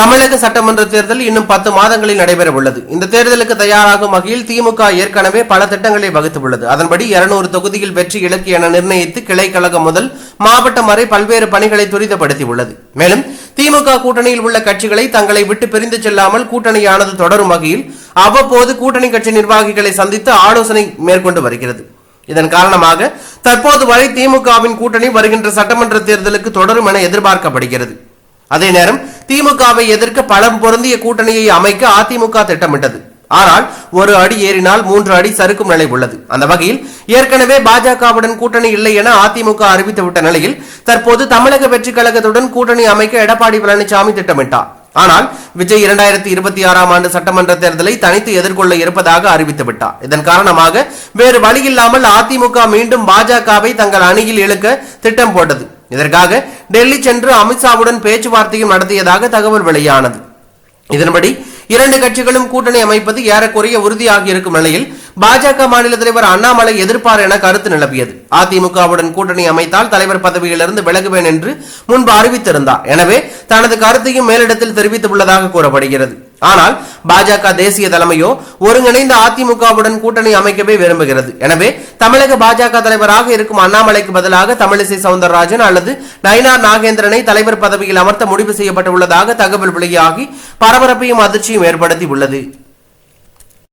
தமிழக சட்டமன்ற தேர்தல் இன்னும் பத்து மாதங்களில் நடைபெற உள்ளது இந்த தேர்தலுக்கு தயாராகும் வகையில் திமுக ஏற்கனவே பல திட்டங்களை வகுத்துள்ளது. அதன்படி 200 தொகுதியில் வெற்றி இலக்கு என நிர்ணயித்து கிளை கழகம் முதல் மாவட்டம் வரை பல்வேறு பணிகளை துரிதப்படுத்தியுள்ளது. மேலும் திமுக கூட்டணியில் உள்ள கட்சிகளை தங்களை விட்டு பிரிந்து செல்லாமல் கூட்டணியானது தொடரும் வகையில் அவ்வப்போது கூட்டணி கட்சி நிர்வாகிகளை சந்தித்து ஆலோசனை மேற்கொண்டு வருகிறது. இதன் காரணமாக தற்போது வரை திமுகவின் கூட்டணி வருகின்ற சட்டமன்ற தேர்தலுக்கு தொடரும் என எதிர்பார்க்கப்படுகிறது. அதே நேரம் திமுகவை எதிர்க்க பலம் பொருந்திய கூட்டணியை அமைக்க அதிமுக திட்டமிட்டது. ஆனால் ஒரு அடி ஏறினால் மூன்று அடி சறுக்கும் நிலை உள்ளது. அந்த வகையில் ஏற்கனவே பாஜகவுடன் கூட்டணி இல்லை என அதிமுக அறிவித்துவிட்ட நிலையில் தற்போது தமிழக வெற்றி கழகத்துடன் கூட்டணி அமைக்க எடப்பாடி பழனிசாமி திட்டமிட்டார். ஆனால் விஜய் இரண்டாயிரத்தி இருபத்தி ஆறாம் ஆண்டு சட்டமன்ற தேர்தலை தனித்து எதிர்கொள்ள இருப்பதாக அறிவித்து விட்டார். இதன் காரணமாக வேறு வழியில்லாமல் அதிமுக மீண்டும் பாஜகவை தங்கள் அணியில் இழுக்க திட்டம் போட்டது. இதற்காக டெல்லி சென்று அமித்ஷாவுடன் பேச்சுவார்த்தையும் நடத்தியதாக தகவல் வெளியானது. இதன்படி இரண்டு கட்சிகளும் கூட்டணி அமைப்பது ஏறக்குறைய உறுதியாகி இருக்கும் நிலையில் பாஜக மாநில தலைவர் அண்ணாமலை எதிர்ப்பார் என கருத்து நிலவியது. அதிமுகவுடன் கூட்டணி அமைத்தால் தலைவர் பதவியிலிருந்து விலகுவேன் என்று முன்பு அறிவித்திருந்தார். எனவே தனது கருத்தையும் மேலிடத்தில் தெரிவித்துள்ளதாக கூறப்படுகிறது. ஆனால் பாஜக தேசிய தலைமையோ ஒருங்கிணைந்த அதிமுகவுடன் கூட்டணி அமைக்கவே விரும்புகிறது. எனவே தமிழக பாஜக தலைவராக இருக்கும் அண்ணாமலைக்கு பதிலாக தமிழிசை சவுந்தரராஜன் அல்லது நயினார் நாகேந்திரனை தலைவர் பதவியில் அமர்த்த முடிவு செய்யப்பட்டுள்ளதாக தகவல் வெளியாகி பரபரப்பையும் அதிர்ச்சியும் ஏற்படுத்தி உள்ளது